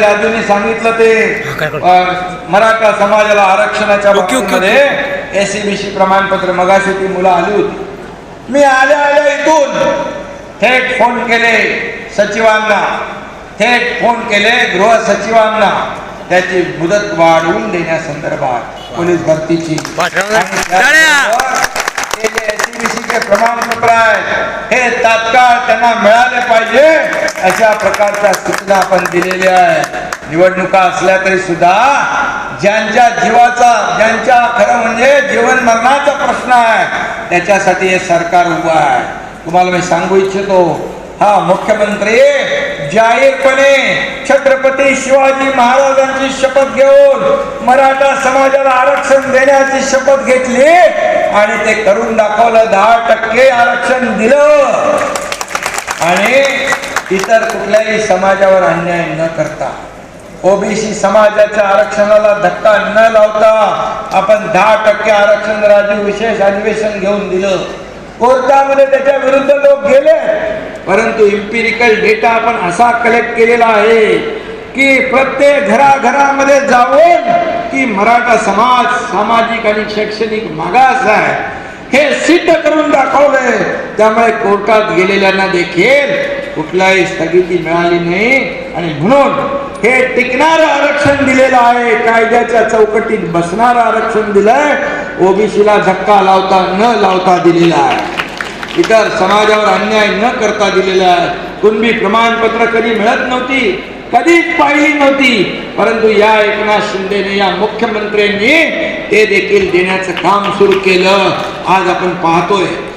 राजूने सांगितलं ते मराठा समाजाला आरक्षणाच्या बाबतीमध्ये एसीबीसी प्रमाणपत्र मगाशी ती मुलं आली होती. मी आल्या आल्या इथून. थेट फोन केले सचिवांना. थेट फोन केले गृह सचिवांना. त्याची मुदत वाढवून देण्यासंदर्भात पोलीस भरतीची. हे तात्काळ त्यांना मिळाले पाहिजे अशा प्रकारच्या सूचना आपण दिलेल्या आहे निवडणुका असल्या तरी सुद्धा ज्यांच्या जीवाचा ज्यांच्या खरं म्हणजे जीवन मरणाचा प्रश्न आहे त्याच्यासाठी हे सरकार उभं आहे. तुम्हाला मी सांगू इच्छितो हा मुख्यमंत्री जाहीरपणे छत्रपती शिवाजी महाराजांची शपथ घेऊन मराठा समाजाला आरक्षण देण्याची शपथ घेतली आणि ते करून दाखवलं दहा टक्के आरक्षण दिलं. आणि इतर कुठल्याही समाजावर अन्याय न करता ओबीसी समाजाच्या आरक्षणाला धक्का न लावता आपण दहा टक्के आरक्षण राजू विशेष अधिवेशन घेऊन दिलं. कोर्टामध्ये त्याच्या विरुद्ध लोक गेले. परंतु इम्पिरिकल डेटा आपण असा कलेक्ट केलेला आहे की प्रत्येक घराघरामध्ये जाऊन की मराठा समाज सामाजिक आणि शैक्षणिक मागास आहे. हे सिद्ध करून दाखवलंय. त्यामुळे कोर्टात गेलेल्यांना देखील कुठलाही स्थगिती मिळाली नाही. आणि म्हणून हे टिकणारं आरक्षण दिलेलं आहे. कायद्याच्या चौकटीत बसणारं आरक्षण दिलंय. ओबीसीला धक्का लावता न लावता दिलेला आहे. इतर समाजावर अन्याय न करता दिलेला आहे कुणबी प्रमाणपत्र कधी मिळत नव्हती कधीच पाहिली नव्हती. परंतु या एकनाथ शिंदेने या मुख्यमंत्र्यांनी ते देखील देण्याचं काम सुरू केलं. आज आपण पाहतोय.